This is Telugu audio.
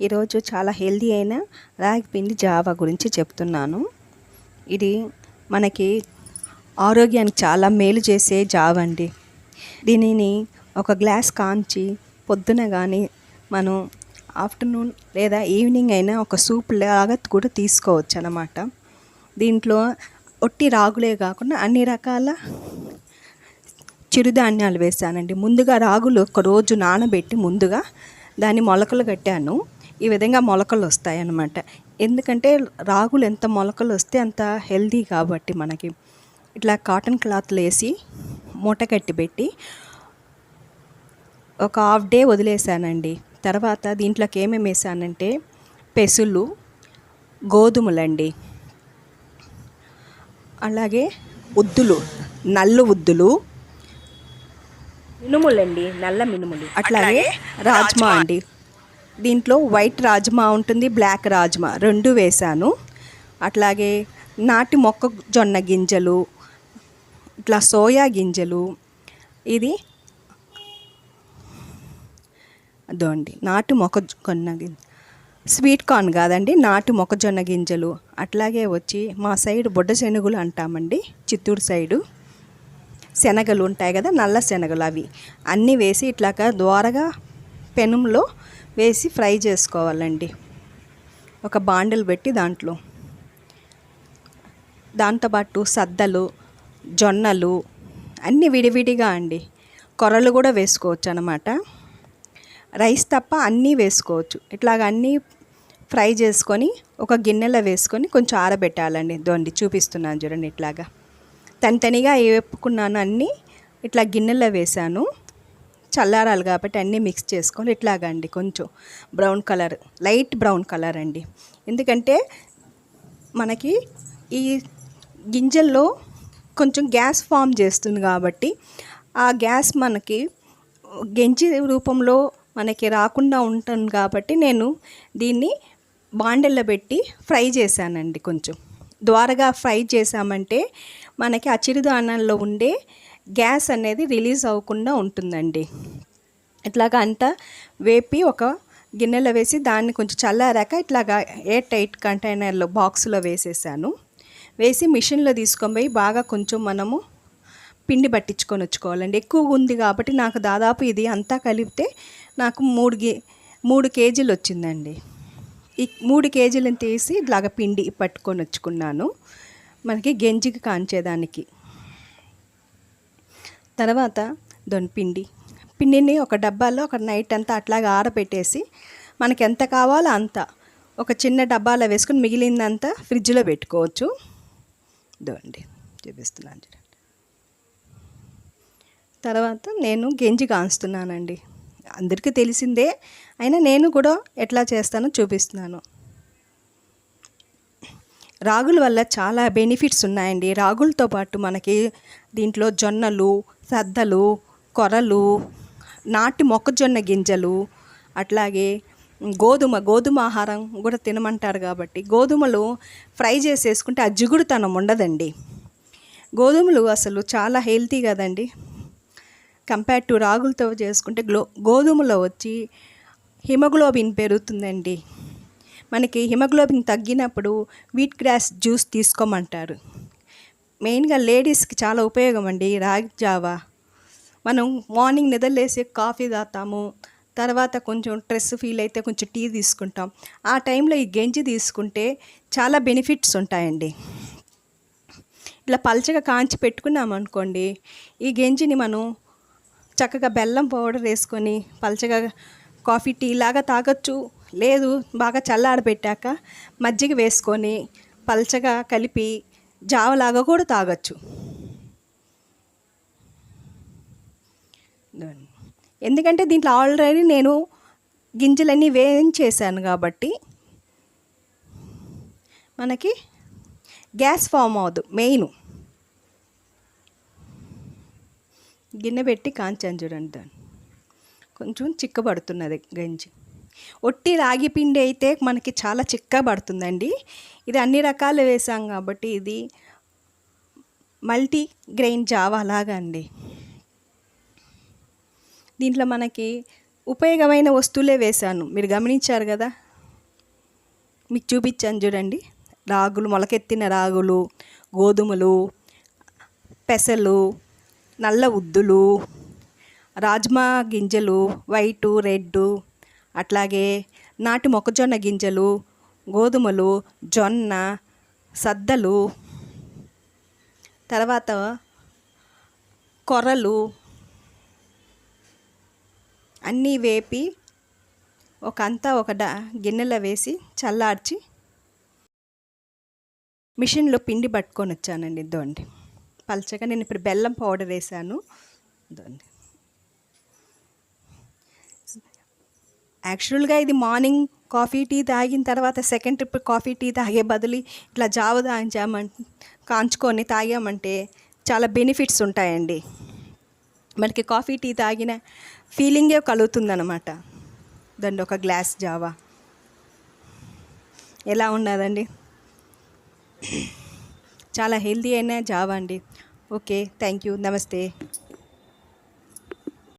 ఈరోజు చాలా హెల్దీ అయిన రాగి పిండి జావా గురించి చెప్తున్నాను. ఇది మనకి ఆరోగ్యానికి చాలా మేలు చేసే జావ అండి. దీనిని ఒక గ్లాస్ కాంచి పొద్దున కానీ మనం ఆఫ్టర్నూన్ లేదా ఈవినింగ్ అయినా ఒక సూప్ లాగా కూడా తీసుకోవచ్చు అన్నమాట. దీంట్లో ఒట్టి రాగులే కాకుండా అన్ని రకాల చిరుధాన్యాలు వేసానండి. ముందుగా రాగులు ఒక రోజు నానబెట్టి ముందుగా దాన్ని మొలకలు కట్టాను. ఈ విధంగా మొలకలు వస్తాయి అన్నమాట. ఎందుకంటే రాగులు ఎంత మొలకలు వస్తే అంత హెల్దీ కాబట్టి మనకి. ఇట్లా కాటన్ క్లాత్లు వేసి మూట కట్టి పెట్టి ఒక హాఫ్ డే వదిలేసానండి. తర్వాత దీంట్లోకి ఏమేమి వేసానంటే పెసులు గోధుమలండి. అలాగే ఉద్దులు నల్లు ఉద్దులు. మినుములండి నల్ల మినుములు. అట్లాగే రాజ్మా అండి. దీంట్లో వైట్ రాజ్మా ఉంటుంది బ్లాక్ రాజ్మా రెండు వేశాను. అట్లాగే నాటి మొక్కజొన్న గింజలు ఇట్లా సోయా గింజలు ఇది అదో అండి నాటు మొక్కజొన్న గింజ స్వీట్ కార్న్ కాదండి నాటు మొక్కజొన్న గింజలు. అట్లాగే వచ్చి మా సైడ్ బుడ్డ శనగలు అంటామండి చిత్తూరు సైడు. శనగలు ఉంటాయి కదా నల్ల శనగలు అవి. అన్నీ వేసి ఇట్లాగా ద్వారగా పెనంలో వేసి ఫ్రై చేసుకోవాలండి. ఒక బాండలు పెట్టి దాంట్లో. దాంతోపాటు సద్దలు జొన్నలు అన్నీ విడివిడిగా అండి. కొర్రలు కూడా వేసుకోవచ్చు అనమాట రైస్ తప్ప అన్నీ వేసుకోవచ్చు. ఇట్లాగ అన్నీ ఫ్రై చేసుకొని ఒక గిన్నెలో వేసుకొని కొంచెం ఆరబెట్టాలండి. దొండి చూపిస్తున్నాను చూడండి ఇట్లాగా. తనితనిగా వేపుకున్నాను అన్నీ ఇట్లా గిన్నెలో వేసాను చల్లారాలి కాబట్టి అన్నీ మిక్స్ చేసుకొని ఇట్లాగండి కొంచెం brown colour light brown colour అండి. ఎందుకంటే మనకి ఈ గింజల్లో కొంచెం గ్యాస్ ఫామ్ చేస్తుంది కాబట్టి ఆ గ్యాస్ మనకి గెంజి రూపంలో మనకి రాకుండా ఉంటుంది కాబట్టి నేను దీన్ని బాండెల్లో పెట్టి ఫ్రై చేశానండి కొంచెం. ద్వారగా ఫ్రై చేసామంటే మనకి ఆ చిరుధాన్యాల్లో ఉండే గ్యాస్ అనేది రిలీజ్ అవ్వకుండా ఉంటుందండి. ఇట్లాగా అంతా వేపి ఒక గిన్నెలో వేసి దాన్ని కొంచెం చల్లారాక ఇట్లాగా ఎయిర్ టైట్ కంటైనర్లో బాక్స్లో వేసేసాను. వేసి మిషన్లో తీసుకొని పోయి బాగా కొంచెం మనము పిండి పట్టించుకొని వచ్చుకోవాలండి. ఎక్కువగా ఉంది కాబట్టి నాకు దాదాపు ఇది అంతా కలిపితే నాకు మూడు గే మూడు కేజీలు వచ్చిందండి. ఈ మూడు కేజీలను తీసి ఇట్లాగ పిండి పట్టుకొని వచ్చుకున్నాను. మనకి గెంజికి కాంచేదానికి. తర్వాత దొన్ పిండి. పిండిని ఒక డబ్బాలో ఒక నైట్ అంతా అట్లాగా ఆరబెట్టేసి మనకి ఎంత కావాలో అంత ఒక చిన్న డబ్బాలో వేసుకొని మిగిలిందంతా ఫ్రిడ్జ్లో పెట్టుకోవచ్చు. దోండి చూపిస్తున్నాను చూడండి. తర్వాత నేను గెంజి కాంచుతున్నానండి. అందరికీ తెలిసిందే అయినా నేను కూడా ఎట్లా చేస్తానో చూపిస్తున్నాను. రాగుల వల్ల చాలా బెనిఫిట్స్ ఉన్నాయండి. రాగులతో పాటు మనకి దీంట్లో జొన్నలు సద్దలు కొరలు నాటి మొక్కజొన్న గింజలు అట్లాగే గోధుమ గోధుమ ఆహారం కూడా తినమంటారు కాబట్టి గోధుమలు ఫ్రై చేసేసుకుంటే ఆ జిగుడుతనం ఉండదండి. గోధుమలు అసలు చాలా హెల్తీ కదండి. కంపేర్ టు రాగులతో చేసుకుంటే గ్లో గోధుమలో వచ్చి హిమోగ్లోబిన్ పెరుగుతుందండి. మనకి హిమోగ్లోబిన్ తగ్గినప్పుడు వీట్ గ్రాస్ జ్యూస్ తీసుకోమంటారు. మెయిన్గా లేడీస్కి చాలా ఉపయోగం అండి రాగి జావా. మనం మార్నింగ్ నిద్రలేసి కాఫీ తాగుతాము తర్వాత కొంచెం స్ట్రెస్ ఫీల్ అయితే కొంచెం టీ తీసుకుంటాం. ఆ టైంలో ఈ గెంజి తీసుకుంటే చాలా బెనిఫిట్స్ ఉంటాయండి. ఇలా పల్చగా కాంచి పెట్టుకున్నాం అనుకోండి ఈ గెంజిని మనం చక్కగా బెల్లం పౌడర్ వేసుకొని పల్చగా కాఫీ టీ లాగా తాగొచ్చు. లేదు బాగా చల్లారబెట్టాక మజ్జిగ వేసుకొని పల్చగా కలిపి జావలాగా కూడా తాగొచ్చు. ఎందుకంటే దీంట్లో ఆల్రెడీ నేను గింజలన్నీ వేయించేసాను కాబట్టి మనకి గ్యాస్ ఫామ్ అవ్వదు మెయిన్. గిన్నె పెట్టి కాంచాను చూడండి దాన్ని. కొంచెం చిక్కబడుతున్నది గంజి. ఒట్టి రాగి పిండి అయితే మనకి చాలా చిక్క పడుతుందండి. ఇది అన్ని రకాలు వేసాం కాబట్టి ఇది మల్టీ గ్రెయిన్ జావా లాగా అండి. దీంట్లో మనకి ఉపయోగమైన వస్తువులే వేశాను. మీరు గమనించారు కదా? మీకు చూపించాను చూడండి. రాగులు మొలకెత్తిన రాగులు గోధుమలు పెసలు నల్ల ఉద్దులు రాజ్మా గింజలు వైటు రెడ్డు అట్లాగే నాటి మొక్కజొన్న గింజలు గోధుమలు జొన్న సద్దలు తర్వాత కొర్రలు అన్నీ వేపి ఒక అంతా ఒక గిన్నెలో వేసి చల్లార్చి మిషన్లో పిండి పట్టుకొని వచ్చానండి. దోండి పల్చగా నేను ఇప్పుడు బెల్లం పౌడర్ వేసాను. దోండి యాక్చువల్గా ఇది మార్నింగ్ కాఫీ టీ తాగిన తర్వాత సెకండ్ ట్రిప్ కాఫీ టీ తాగే బదులు ఇట్లా జావ తాగించామంటే కాంచుకొని తాగామంటే చాలా బెనిఫిట్స్ ఉంటాయండి. మనకి కాఫీ టీ తాగిన ఫీలింగే కలుగుతుందన్నమాట. దండి ఒక గ్లాస్ జావా. ఎలా ఉన్నదండి? చాలా హెల్దీ అయిన జావా అండి. ఓకే థ్యాంక్ యూ నమస్తే.